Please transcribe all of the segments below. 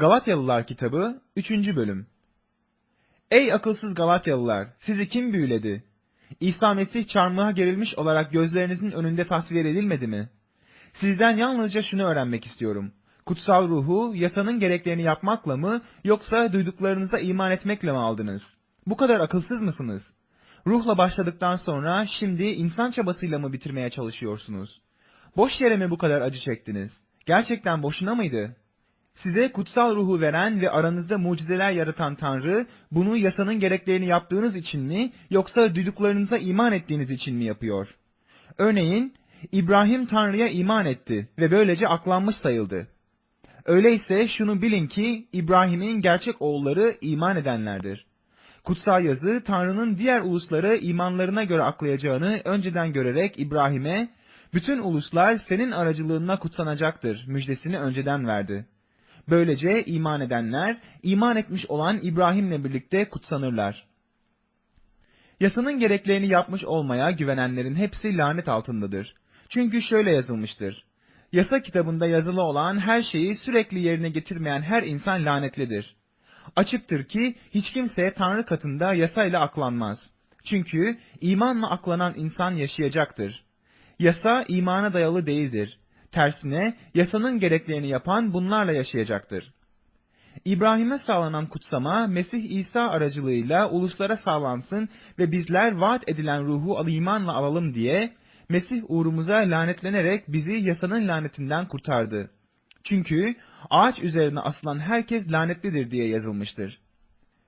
Galatyalılar kitabı 3. bölüm Ey akılsız Galatyalılar! Sizi kim büyüledi? İsa Mesih çarmıha gerilmiş olarak gözlerinizin önünde tasvir edilmedi mi? Sizden yalnızca şunu öğrenmek istiyorum. Kutsal ruhu yasanın gereklerini yapmakla mı yoksa duyduklarınıza iman etmekle mi aldınız? Bu kadar akılsız mısınız? Ruhla başladıktan sonra şimdi insan çabasıyla mı bitirmeye çalışıyorsunuz? Boş yere mi bu kadar acı çektiniz? Gerçekten boşuna mıydı? Size kutsal ruhu veren ve aranızda mucizeler yaratan Tanrı, bunu yasanın gereklerini yaptığınız için mi, yoksa duyduklarınıza iman ettiğiniz için mi yapıyor? Örneğin, İbrahim Tanrı'ya iman etti ve böylece aklanmış sayıldı. Öyleyse şunu bilin ki, İbrahim'in gerçek oğulları iman edenlerdir. Kutsal yazı, Tanrı'nın diğer ulusları imanlarına göre aklayacağını önceden görerek İbrahim'e, bütün uluslar senin aracılığınla kutsanacaktır müjdesini önceden verdi. Böylece iman edenler, iman etmiş olan İbrahim'le birlikte kutsanırlar. Yasanın gereklerini yapmış olmaya güvenenlerin hepsi lanet altındadır. Çünkü şöyle yazılmıştır. Yasa kitabında yazılı olan her şeyi sürekli yerine getirmeyen her insan lanetlidir. Açıktır ki hiç kimse Tanrı katında yasayla aklanmaz. Çünkü imanla aklanan insan yaşayacaktır. Yasa imana dayalı değildir. Tersine yasanın gereklerini yapan bunlarla yaşayacaktır. İbrahim'e sağlanan kutsama Mesih İsa aracılığıyla uluslara sağlansın ve bizler vaat edilen ruhu imanla alalım diye Mesih uğrumuza lanetlenerek bizi yasanın lanetinden kurtardı. Çünkü ağaç üzerine asılan herkes lanetlidir diye yazılmıştır.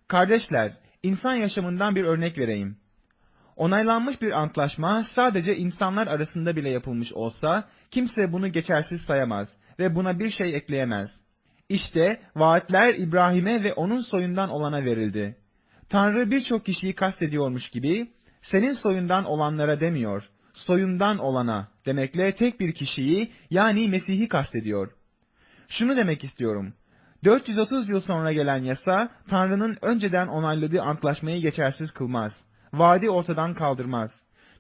Kardeşler, insan yaşamından bir örnek vereyim. Onaylanmış bir antlaşma sadece insanlar arasında bile yapılmış olsa kimse bunu geçersiz sayamaz ve buna bir şey ekleyemez. İşte vaatler İbrahim'e ve onun soyundan olana verildi. Tanrı birçok kişiyi kastediyormuş gibi senin soyundan olanlara demiyor, soyundan olana demekle tek bir kişiyi yani Mesih'i kastediyor. Şunu demek istiyorum. 430 yıl sonra gelen yasa Tanrı'nın önceden onayladığı antlaşmayı geçersiz kılmaz vaadi ortadan kaldırmaz.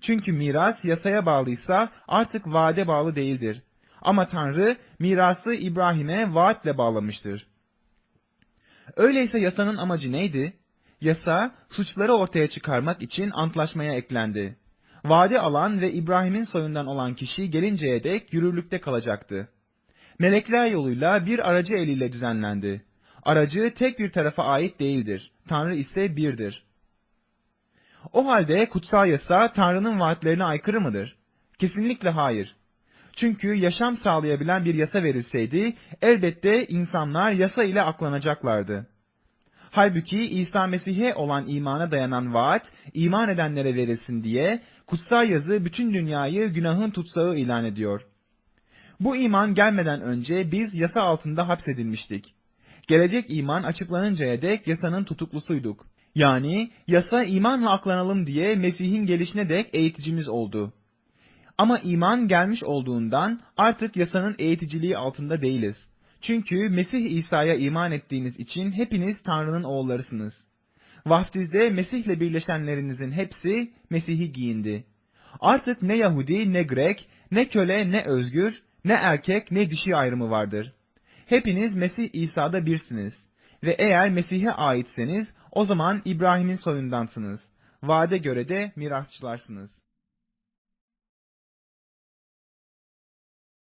Çünkü miras yasaya bağlıysa artık vaade bağlı değildir. Ama Tanrı mirası İbrahim'e vaatle bağlamıştır. Öyleyse yasanın amacı neydi? Yasa suçları ortaya çıkarmak için antlaşmaya eklendi. Vaade alan ve İbrahim'in soyundan olan kişi gelinceye dek yürürlükte kalacaktı. Melekler yoluyla bir aracı eliyle düzenlendi. Aracı tek bir tarafa ait değildir. Tanrı ise birdir. O halde kutsal yasa Tanrı'nın vaatlerine aykırı mıdır? Kesinlikle hayır. Çünkü yaşam sağlayabilen bir yasa verilseydi elbette insanlar yasa ile aklanacaklardı. Halbuki İsa Mesih'e olan imana dayanan vaat iman edenlere verilsin diye kutsal yazı bütün dünyayı günahın tutsağı ilan ediyor. Bu iman gelmeden önce biz yasa altında hapsedilmiştik. Gelecek iman açıklanıncaya dek yasanın tutuklusuyduk. Yani yasa imanla aklanalım diye Mesih'in gelişine dek eğiticimiz oldu. Ama iman gelmiş olduğundan artık yasanın eğiticiliği altında değiliz. Çünkü Mesih İsa'ya iman ettiğiniz için hepiniz Tanrı'nın oğullarısınız. Vaftizde Mesih'le birleşenlerinizin hepsi Mesih'i giyindi. Artık ne Yahudi ne Grek, ne köle ne özgür, ne erkek ne dişi ayrımı vardır. Hepiniz Mesih İsa'da birsiniz. Ve eğer Mesih'e aitseniz o zaman İbrahim'in soyundansınız. Vaade göre de mirasçılarsınız.